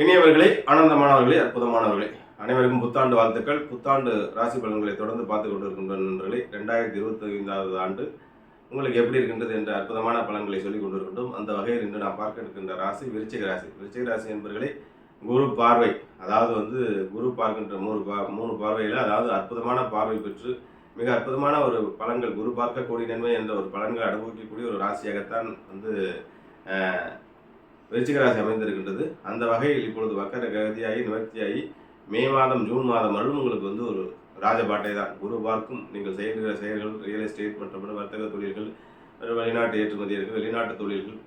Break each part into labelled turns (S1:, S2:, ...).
S1: இனியவர்களே ஆனந்தமானவர்களே அற்புதமானவர்களே. அனைவருக்கும் புத்தாண்டு வாழ்த்துக்கள். புத்தாண்டு ராசி பலன்களை தொடர்ந்து பார்த்து கொண்டிருக்கின்ற நண்பர்களே. ரெண்டாயிரத்தி இருபத்தி ஐந்தாவது ஆண்டு உங்களுக்கு எப்படி இருக்கின்றது என்ற அற்புதமான பலன்களை சொல்லிக் கொண்டிருக்கின்றோம். அந்த வகையில் இன்று நாம் பார்க்க இருக்கின்ற ராசி விருச்சிக ராசி. விருச்சிக ராசி என்பவர்களே குரு பார்வை. அதாவது வந்து குரு பார்க்கின்ற மூணு பா மூணு பார்வையில் அதாவது அற்புதமான பார்வை பெற்று மிக அற்புதமான ஒரு பலன்கள் குரு பார்க்கக்கூடிய நன்மை என்ற ஒரு பலன்களை அனுபவிக்கக்கூடிய ஒரு ராசியாகத்தான் வந்து விருச்சிகராசி அமைந்திருக்கின்றது. அந்த வகையில் இப்பொழுது வக்கர கதியாகி நிவர்த்தியாகி மே மாதம் ஜூன் மாதம் வரும் உங்களுக்கு வந்து ஒரு ராஜபாட்டை தான் குரு பார்க்கும் நீங்கள் செய்கிற செயல்கள் ரியல் எஸ்டேட் மற்றும் வர்த்தக தொழில்கள் வெளிநாட்டு ஏற்றுமதி வெளிநாட்டு தொழில்கள்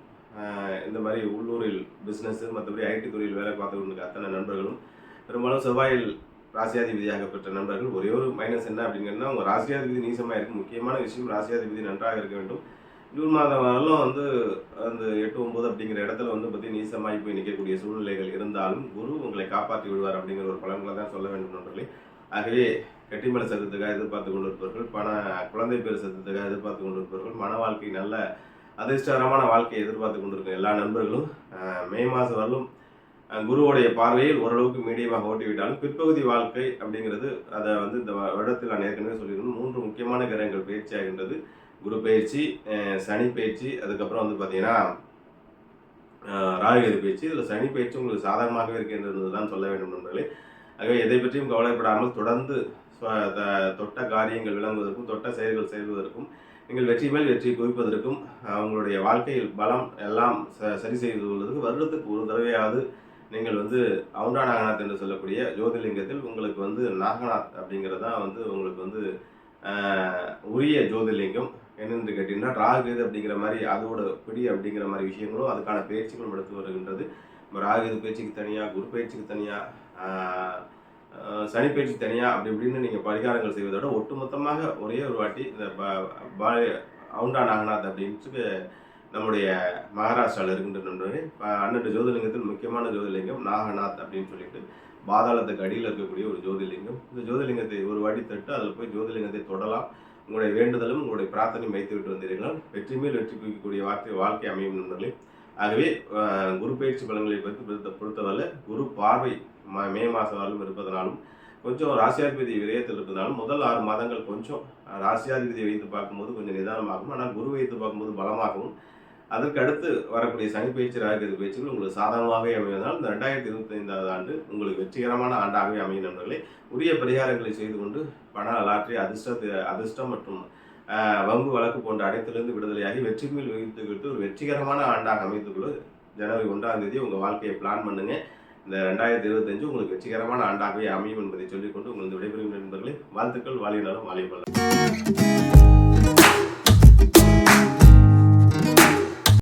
S1: இந்த மாதிரி உள்ளூரில் பிஸ்னஸ் மற்றபடி ஐடி தொழில் வேலை பார்த்து அத்தனை நண்பர்களும் பெரும்பாலும் செவ்வாயில் ராசியாதிபதியாக பெற்ற நண்பர்கள் ஒரே ஒரு மைனஸ் என்ன அப்படிங்கிறதுனா உங்கள் ராசியாதிபதி நீசமாக இருக்கும். முக்கியமான விஷயம் ராசியாதிபதி நன்றாக இருக்க வேண்டும். ஜூன் மாதம் வரலும் வந்து அந்த எட்டு ஒன்பது அப்படிங்கிற இடத்துல வந்து பார்த்தீங்கன்னா நீசமாகி போய் நிற்கக்கூடிய சூழ்நிலைகள் இருந்தாலும் குரு உங்களை காப்பாற்றி விடுவார் அப்படிங்கிற ஒரு பலன்களை தான் சொல்ல வேண்டும் நண்பர்களே. ஆகவே கட்டிமலை சத்தத்துக்காக எதிர்பார்த்து கொண்டிருப்பவர்கள் பண குழந்தை பேர் சத்தத்துக்காக எதிர்பார்த்து கொண்டிருப்பவர்கள் மன வாழ்க்கை நல்ல அதிர்ஷ்டகரமான வாழ்க்கையை எதிர்பார்த்து கொண்டிருக்கிற எல்லா நண்பர்களும் மே மாதம் வரலும் குருவோடைய குருவுடைய பார்வையில் ஓரளவுக்கு மீடியமாக ஓட்டிவிட்டாலும் பிற்பகுதி வாழ்க்கை அப்படிங்கிறது அதை வந்து இந்த வ- வருடத்தில் நான் ஏற்கனவே சொல்லியிருந்தேன் மூன்று முக்கியமான கிரகங்கள் பயிற்சியாகின்றது. குரு பயிற்சி சனி பயிற்சி அதுக்கப்புறம் வந்து பார்த்தீங்கன்னா ஆஹ், ராகுகேது பயிற்சி. இதில் சனி பயிற்சி உங்களுக்கு சாதகமாகவே இருக்கின்றது தான் சொல்ல வேண்டும் நண்பர்களே. ஆகவே எதை பற்றியும் கவலைப்படாமல் தொடர்ந்து தொட்ட காரியங்கள் விளங்குவதற்கும் தொட்ட செயல்கள் செய்வதற்கும் நீங்கள் வெற்றி மேல் வெற்றி குவிப்பதற்கும் அவங்களுடைய வாழ்க்கையில் பலம் எல்லாம் ச- சரி செய்து கொள்வதற்கு வருடத்துக்கு ஒரு தடவையாவது நீங்கள் வந்து அவுண்டா நாகநாத் என்று சொல்லக்கூடிய ஜோதிர்லிங்கத்தில் உங்களுக்கு வந்து நாகநாத் அப்படிங்கிறது தான் வந்து உங்களுக்கு வந்து உரிய ஜோதிர்லிங்கம். என்னென்று கேட்டீங்கன்னா ராகுது அப்படிங்கிற மாதிரி அதோட பிடி அப்படிங்கிற மாதிரி விஷயங்களும் அதுக்கான பயிற்சிகளும் எடுத்து வருகின்றது. இப்போ ராகுது பயிற்சிக்கு தனியாக குரு பயிற்சிக்கு தனியாக சனி பயிற்சி தனியாக அப்படி இப்படின்னு நீங்கள் பரிகாரங்கள் செய்வதோட ஒட்டுமொத்தமாக ஒரே ஒரு வாட்டி இந்த ப- அவுண்டா நாகநாத் அப்படின்ட்டு நம்முடைய மகாராஷ்டிராவில் இருக்கின்ற நண்பர்களே பன்னெண்டு ஜோதிலிங்கத்தில் முக்கியமான ஜோதிலிங்கம் நாகநாத் அப்படின்னு சொல்லிட்டு பாதாளத்துக்கு அடியில் இருக்கக்கூடிய ஒரு ஜோதிலிங்கம் இந்த ஜோதிலிங்கத்தை ஒரு வாட்டி தட்டு அதில் போய் ஜோதிலிங்கத்தை தொடலாம். உங்களுடைய வேண்டுதலும் உங்களுடைய பிரார்த்தனையும் வைத்து விட்டு வந்தீர்கள் வெற்றி மேல் வெற்றி குவிக்கக்கூடிய வாழ்க்கை வாழ்க்கை அமையும் நண்பர்களே. ஆகவே குரு பயிற்சி பலன்களை பற்றி பொறுத்தவரை குரு பார்வை மே மாதம் வரலும் இருப்பதனாலும் கொஞ்சம் ராசியாதிபதி விரயத்தில் இருப்பதனாலும் முதல் ஆறு மாதங்கள் கொஞ்சம் ராசியாதிபதியை வைத்து பார்க்கும்போது கொஞ்சம் நிதானமாகும் ஆனால் குரு வைத்து பார்க்கும்போது பலமாகவும் அதற்கு அடுத்து வரக்கூடிய சனி பயிற்சி ராகுகேது பயிற்சிகள் உங்களுக்கு சாதகமாகவே அமைவதால் இந்த ரெண்டாயிரத்தி இருபத்தி ஐந்தாவது ஆண்டு உங்களுக்கு வெற்றிகரமான ஆண்டாகவே அமையும் நண்பர்களே. உரிய பரிகாரங்களை செய்து கொண்டு பண லாற்றி அதிர்ஷ்ட அதிர்ஷ்டம் மற்றும் வம்பு வழக்கு போன்ற அனைத்திலிருந்து விடுதலையாகி வெற்றி மேல் வைத்துக்கிட்டு ஒரு வெற்றிகரமான ஆண்டாக அமைத்துக்கொள்ள ஜனவரி ஒன்றாம் தேதி உங்கள் வாழ்க்கையை பிளான் பண்ணுங்க. இந்த ரெண்டாயிரத்தி இருபத்தஞ்சு உங்களுக்கு வெற்றிகரமான ஆண்டாகவே அமையும் என்பதை சொல்லிக்கொண்டு உங்களது விடைபெறுகின்ற நண்பர்களே. வாழ்த்துக்கள் வாலினாலும் வாலிபல்ல